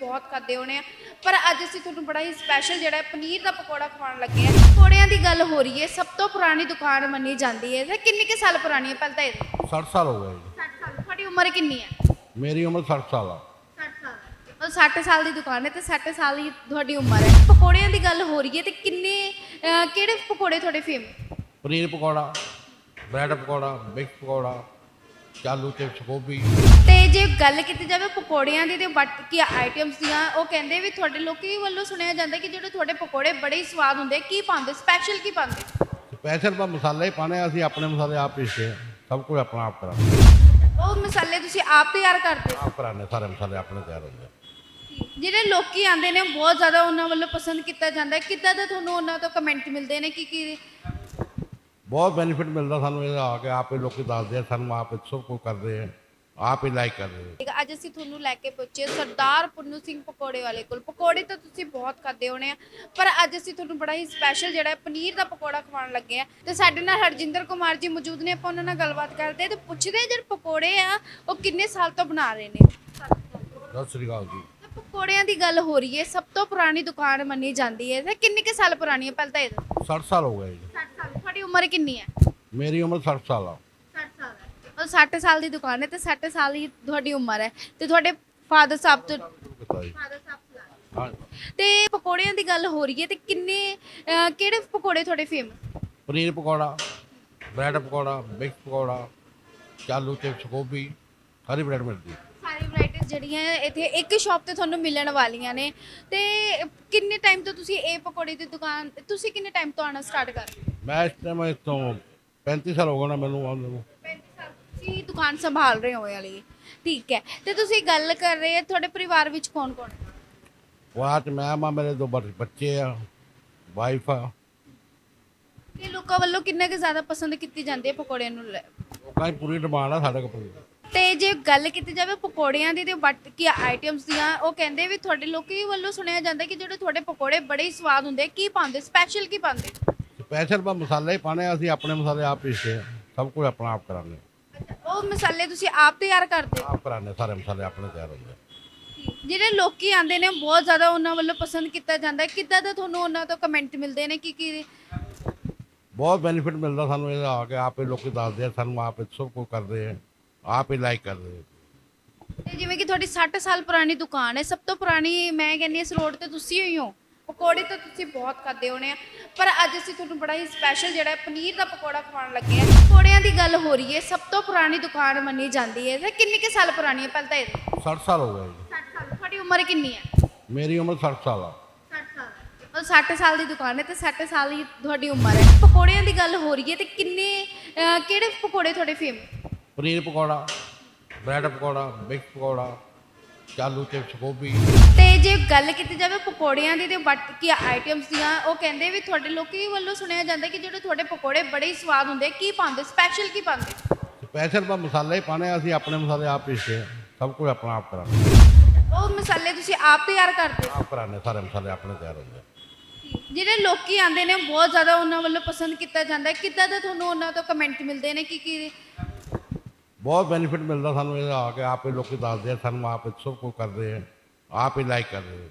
ਬਹੁਤ ਖਾਦੇ ਹੋਣੇ ਆ। ਪਰ ਅੱਜ ਅਸੀਂ ਤੁਹਾਨੂੰ ਬੜਾ ਹੀ ਸਪੈਸ਼ਲ ਜਿਹੜਾ ਹੈ ਪਨੀਰ ਦਾ ਪਕੌੜਾ ਖਵਾਉਣ ਲੱਗੇ ਆ ਪਕੌੜਿਆਂ ਦੀ ਗੱਲ ਹੋ ਰਹੀ ਹੈ ਸਭ ਤੋਂ ਪੁਰਾਣੀ ਦੁਕਾਨ ਮੰਨੀ ਜਾਂਦੀ ਹੈ। ਤੇ ਕਿੰਨੇ ਕੁ ਸਾਲ ਪੁਰਾਣੀ ਹੈ ਪਹਿਲਾਂ ਤਾਂ ਇਹ 60 ਸਾਲ ਹੋ ਗਏ ਜੀ। 60 ਸਾਲ। ਤੁਹਾਡੀ ਉਮਰ ਕਿੰਨੀ ਹੈ? ਮੇਰੀ ਉਮਰ 60 ਸਾਲ ਆ। 60 ਸਾਲ। ਉਹ 60 ਸਾਲ ਦੀ ਦੁਕਾਨ ਹੈ ਤੇ 60 ਸਾਲ ਹੀ ਤੁਹਾਡੀ ਉਮਰ ਹੈ। ਪਕੌੜਿਆਂ ਦੀ ਗੱਲ ਹੋ ਰਹੀ ਹੈ ਤੇ ਕਿੰਨੇ ਅਹ, ਕਿਹੜੇ ਪਕੌੜੇ ਤੁਹਾਡੇ famous paneer pakora bread pakora mix pakora ਚਾਲੂ ਚਿਪਸ ਗੋਭੀ ਤੇ ਜੇ ਗੱਲ ਕੀਤੀ ਜਾਵੇ ਪਕੌੜਿਆਂ ਦੀ ਤੇ ਬਟ ਕੀ ਆਈਟਮਸ ਦੀਆਂ ਉਹ ਕਹਿੰਦੇ ਵੀ ਤੁਹਾਡੇ ਲੋਕੀ ਵੱਲੋਂ ਸੁਣਿਆ ਜਾਂਦਾ ਕਿ ਜਿਹੜੇ ਤੁਹਾਡੇ ਪਕੌੜੇ ਬੜੇ ਹੀ ਸਵਾਦ ਹੁੰਦੇ ਕੀ ਪਾਉਂਦੇ ਸਪੈਸ਼ਲ ਕੀ ਪਾਉਂਦੇ? ਸਪੈਸ਼ਲ ਤਾਂ ਮਸਾਲੇ ਹੀ ਪਾਣੇ ਆ, ਅਸੀਂ ਆਪਣੇ ਮਸਾਲੇ ਆਪ ਪੀਸਦੇ ਆ ਸਭ ਕੁਝ ਆਪਣਾ ਆਪ ਕਰਾਂਗੇ। ਉਹ ਮਸਾਲੇ ਤੁਸੀਂ ਆਪ ਤਿਆਰ ਕਰਦੇ ਹੋ? ਆਪ ਕਰਾਣੇ ਸਾਰੇ ਮਸਾਲੇ ਆਪਣੇ ਤਿਆਰ ਹੁੰਦੇ ਆ। ਜਿਹੜੇ ਲੋਕੀ ਆਉਂਦੇ ਨੇ ਬਹੁਤ ਜ਼ਿਆਦਾ ਉਹਨਾਂ ਵੱਲੋਂ ਪਸੰਦ ਕੀਤਾ ਜਾਂਦਾ ਹੈ ਕਿੱਦਾਂ ਦਾ ਤੁਹਾਨੂੰ ਉਹਨਾਂ ਤੋਂ ਕਮੈਂਟ ਮਿਲਦੇ ਨੇ ਕਿ ਕੀ ਬਹੁਤ ਬੈਨੀਫਿਟ ਮਿਲਦਾ ਸਾਨੂੰ ਇਹਦਾ ਆ ਕੇ ਆਪੇ ਲੋਕੀ ਦੱਸਦੇ ਆ ਸਾਨੂੰ ਆਪ ਸਭ ਕੁਝ ਕਰਦੇ ਆ ਆਪ ਹੀ ਲਾਈਕ ਕਰਦੇ ਆ। ਠੀਕ ਹੈ, ਅੱਜ ਅਸੀਂ ਤੁਹਾਨੂੰ ਲੈ ਕੇ ਪਹੁੰਚੇ ਸਰਦਾਰ ਪੁੰਨੂ ਸਿੰਘ ਪਕੌੜੇ ਵਾਲੇ ਕੋਲ। ਪਕੌੜੇ ਤਾਂ ਤੁਸੀਂ ਬਹੁਤ ਖਾਦੇ ਹੋਣੇ ਆ ਪਰ ਅੱਜ ਅਸੀਂ ਤੁਹਾਨੂੰ ਬੜਾ ਹੀ ਸਪੈਸ਼ਲ ਜਿਹੜਾ ਪਨੀਰ ਦਾ ਪਕੌੜਾ ਖਵਾਉਣ ਲੱਗੇ ਆ। ਤੇ ਸਾਡੇ ਨਾਲ ਹਰਜਿੰਦਰ ਕੁਮਾਰ ਜੀ ਮੌਜੂਦ ਨੇ ਆਪਾਂ ਉਹਨਾਂ ਨਾਲ ਗੱਲਬਾਤ ਕਰਦੇ ਤੇ ਪੁੱਛਦੇ ਜਿਹੜੇ ਪਕੌੜੇ ਆ ਉਹ ਕਿੰਨੇ ਸਾਲ ਤੋਂ ਬਣਾ ਰਹੇ ਨੇ? ਸਤਿ ਸ੍ਰੀ ਅਕਾਲ ਜੀ। ਪਕੌੜਿਆਂ ਦੀ ਗੱਲ ਹੋ ਰਹੀ ਹੈ ਸਭ ਤੋਂ ਪੁਰਾਣੀ ਦੁਕਾਨ ਮੰਨੀ ਜਾਂਦੀ ਹੈ ਤੇ ਕਿੰਨੇ ਕੁ ਸਾਲ ਪੁਰਾਣੀ ਹੈ? ਪਹਿਲਾਂ ਤਾਂ ਇਹ 60 ਸਾਲ ਹੋ ਗਏ ਜੀ। 60 ਸਾਲ ਤੁਹਾਡੀ ਉਮਰ ਕਿੰਨੀ ਹੈ? ਮੇਰੀ ਉਮਰ 60 ਸਾਲ ਆ। 60 ਸਾਲ ਉਹ 60 ਸਾਲ ਦੀ ਦੁਕਾਨ ਹੈ ਤੇ 60 ਸਾਲ ਹੀ ਤੁਹਾਡੀ ਉਮਰ ਹੈ। ਤੇ ਤੁਹਾਡੇ ਫਾਦਰ ਸਾਹਿਬ ਤੋਂ ਫਾਦਰ ਸਾਹਿਬ ਤੋਂ ਹਾਂ ਤੇ ਪਕੌੜਿਆਂ ਦੀ ਗੱਲ ਹੋ ਰਹੀ ਹੈ ਤੇ ਕਿੰਨੇ ਕਿਹੜੇ ਪਕੌੜੇ ਤੁਹਾਡੇ famous paneer pakora bread pakora mix pakora ਚਾਲੂ ਚਿਪਸ ਗੋਭੀ ਸਾਰੀ ਬ੍ਰੈਡ ਮਿਲਦੀ ਸਾਰੀ ਵੈਰਾਈਟੀਆਂ ਜਿਹੜੀਆਂ ਇੱਥੇ ਇੱਕ ਸ਼ਾਪ ਤੇ ਤੁਹਾਨੂੰ ਮਿਲਣ ਵਾਲੀਆਂ ਨੇ। ਤੇ ਕਿੰਨੇ ਟਾਈਮ ਤੋਂ ਤੁਸੀਂ ਇਹ ਪਕੌੜੇ ਦੀ ਦੁਕਾਨ ਤੁਸੀਂ ਕਿੰਨੇ ਟਾਈਮ ਤੋਂ ਆਣਾ ਸਟਾਰਟ ਕਰ ਰਹੇ ਮੈਂ ਇਸ ਟਾਈਮ ਤੋਂ 35 ਸਾਲ ਹੋ ਗਏ ਨਾ ਮੈਨੂੰ ਆਉਂਦੇ ਨੂੰ। 35 ਸਾਲ। ਤੁਸੀਂ ਦੁਕਾਨ ਸੰਭਾਲ ਰਹੇ ਹੋ ਵਾਲੀ। ਠੀਕ ਹੈ। ਤੇ ਤੁਸੀਂ ਗੱਲ ਕਰ ਰਹੇ ਹੋ ਤੁਹਾਡੇ ਪਰਿਵਾਰ ਵਿੱਚ ਕੌਣ ਕੌਣ ਹੈ? ਬਾਅਦ 'ਚ ਮੈਂ ਮਾਂ ਮੇਰੇ ਦੋ ਬ- ਬੱਚੇ ਆ ਵਾਈਫ ਆ। ਤੇ ਲੋਕਾਂ ਵੱਲੋਂ ਕਿੰਨਾ ਕੁ ਜ਼ਿਆਦਾ ਪਸੰਦ ਕੀਤੀ ਜਾਂਦੀ ਹੈ ਪਕੌੜਿਆਂ ਨੂੰ ਲੈ? ਲੋਕਾਂ ਦੀ ਪੂਰੀ ਡਿਮਾਂਡ ਆ ਸਾਡੇ ਕੋਲ ਤੇ ਜੇ ਗੱਲ ਕੀਤੀ ਜਾਵੇ ਪਕੌੜਿਆਂ ਦੀ ਤੇ ਬਟ ਕੀ ਆਈਟਮਸ ਦੀਆਂ ਉਹ ਕਹਿੰਦੇ ਵੀ ਤੁਹਾਡੇ ਲੋਕੀ ਵੱਲੋਂ ਸੁਣਿਆ ਜਾਂਦਾ ਕਿ ਜਿਹੜੇ ਤੁਹਾਡੇ ਪਕੌੜੇ ਬੜੇ ਹੀ ਸਵਾਦ ਹੁੰਦੇ ਕੀ ਪਾਉਂਦੇ? ਸਪੈਸ਼ਲ ਕੀ ਪਾਉਂਦੇ? ਸਪੈਸ਼ਲ ਤਾਂ ਮਸਾਲੇ ਹੀ ਪਾਣੇ ਆ, ਅਸੀਂ ਆਪਣੇ ਮਸਾਲੇ ਆਪ ਪੀਸਦੇ ਆ। ਸਭ ਕੁਝ ਆਪਣਾ ਆਪ ਕਰਾਂਗੇ ਉਹ ਮਸਾਲੇ ਤੁਸੀਂ ਆਪ ਤਿਆਰ ਕਰਦੇ ਹੋ? ਆਪ ਕਰਾਣੇ ਸਾਰੇ ਮਸਾਲੇ ਆਪਣੇ ਤਿਆਰ ਹੁੰਦੇ ਆ। ਜਿਹੜੇ ਲੋਕੀ ਆਉਂਦੇ ਨੇ ਬਹੁਤ ਜ਼ਿਆਦਾ ਉਹਨਾਂ ਵੱਲੋਂ ਪਸੰਦ ਕੀਤਾ ਜਾਂਦਾ। ਹੈ ਕਿੱਦਾਂ ਦਾ ਤੁਹਾਨੂੰ ਉਹਨਾਂ ਤੋਂ ਕਮੈਂਟ ਮਿਲਦੇ ਨੇ ਕਿ ਕੀ ਬਹੁਤ ਬੈਨੀਫਿਟ ਮਿਲਦਾ ਸਾਨੂੰ ਇਹਦਾ ਆ ਕੇ ਆਪੇ ਲੋਕੀ ਦੱਸਦੇ ਆ ਸਾਨੂੰ ਆਪ ਸਭ ਕੁਝ ਕਰਦੇ ਆ ਆਪ ਲਾਈਕ ਕਰਦੇ ਆ। ਤੇ ਜਿਵੇਂ ਕਿ ਤੁਹਾਡੀ 60 ਸਾਲ ਪੁਰਾਣੀ ਦੁਕਾਨ ਹੈ ਸਭ ਤੋਂ ਪੁਰਾਣੀ ਮੈਂ ਕਹਿੰਦੀ ਇਸ ਰੋਡ ਤੇ ਤੁਸੀਂ ਹੋਈ ਹੋ। ਪਕੌੜੇ ਤਾਂ ਤੁਸੀਂ ਬਹੁਤ ਖਾਦੇ ਹੋਣੇ ਆ। ਪਰ ਅੱਜ ਅਸੀਂ ਤੁਹਾਨੂੰ ਬੜਾ ਹੀ ਸਪੈਸ਼ਲ ਜਿਹੜਾ ਹੈ ਪਨੀਰ ਦਾ ਪਕੌੜਾ ਖਵਾਉਣ ਲੱਗੇ ਆ। ਪਕੌੜਿਆਂ ਦੀ ਗੱਲ ਹੋ ਰਹੀ ਹੈ ਸਭ ਤੋਂ ਪੁਰਾਣੀ ਦੁਕਾਨ ਮੰਨੀ ਜਾਂਦੀ ਹੈ। ਤੇ ਕਿੰਨੇ ਕੁ ਸਾਲ ਪੁਰਾਣੀ ਹੈ? ਪਹਿਲਾਂ ਤਾਂ ਇਹ 60 ਸਾਲ ਹੋ ਗਏ ਜੀ। 60 ਸਾਲ। ਤੁਹਾਡੀ ਉਮਰ ਕਿੰਨੀ ਹੈ? ਮੇਰੀ ਉਮਰ 60 ਸਾਲ ਆ। 60 ਸਾਲ। ਉਹ 60 ਸਾਲ ਦੀ ਦੁਕਾਨ ਹੈ ਤੇ 60 ਸਾਲ ਹੀ ਤੁਹਾਡੀ ਉਮਰ ਹੈ। ਪਕੌੜਿਆਂ ਦੀ ਗੱਲ ਹੋ ਰਹੀ ਹੈ ਤੇ ਕਿੰਨੇ ਅਹ, ਕਿਹੜੇ ਪਕੌੜੇ ਤੁਹਾਡੇ famous paneer pakora bread pakora mix pakora ਚਾਲੂ ਚਿਪਸ ਗੋਭੀ ਤੇ ਜੇ ਗੱਲ ਕੀਤੀ ਜਾਵੇ ਪਕੌੜਿਆਂ ਦੀ ਤੇ ਬਟ ਕੀ ਆਈਟਮਸ ਦੀਆਂ ਉਹ ਕਹਿੰਦੇ ਵੀ ਤੁਹਾਡੇ ਲੋਕੀ ਵੱਲੋਂ ਸੁਣਿਆ ਜਾਂਦਾ ਕਿ ਜਿਹੜੇ ਤੁਹਾਡੇ ਪਕੌੜੇ ਬੜੇ ਹੀ ਸਵਾਦ ਹੁੰਦੇ ਕੀ ਪਾਉਂਦੇ ਸਪੈਸ਼ਲ ਕੀ ਪਾਉਂਦੇ? ਸਪੈਸ਼ਲ ਤਾਂ ਮਸਾਲੇ ਹੀ ਪਾਣੇ ਆ, ਅਸੀਂ ਆਪਣੇ ਮਸਾਲੇ ਆਪ ਪੀਸਦੇ ਆ। ਸਭ ਕੁਝ ਆਪਣਾ ਆਪ ਕਰਾਂਗੇ। ਉਹ ਮਸਾਲੇ ਤੁਸੀਂ ਆਪ ਤਿਆਰ ਕਰਦੇ? ਹੋ ਆਪ ਕਰਾਣੇ ਸਾਰੇ ਮਸਾਲੇ ਆਪਣੇ ਤਿਆਰ ਹੁੰਦੇ ਆ। ਜਿਹੜੇ ਲੋਕੀ ਆਉਂਦੇ ਨੇ ਬਹੁਤ ਜ਼ਿਆਦਾ ਉਹਨਾਂ ਵੱਲੋਂ ਪਸੰਦ ਕੀਤਾ ਜਾਂਦਾ। ਹੈ ਕਿੱਦਾਂ ਦਾ ਤੁਹਾਨੂੰ ਉਹਨਾਂ ਤੋਂ ਕਮੈਂਟ ਮਿਲਦੇ ਨੇ? ਕਿ ਕੀ ਬਹੁਤ ਬੈਨੀਫਿਟ ਮਿਲਦਾ ਸਾਨੂੰ ਇਹਦਾ ਆ ਕੇ ਆਪੇ ਲੋਕੀ ਦੱਸਦੇ ਆ, ਸਾਨੂੰ ਆਪ ਸਭ ਕੁਝ ਕਰਦੇ ਆ, ਆਪ ਹੀ ਲਾਈਕ ਕਰਦੇ ਆ।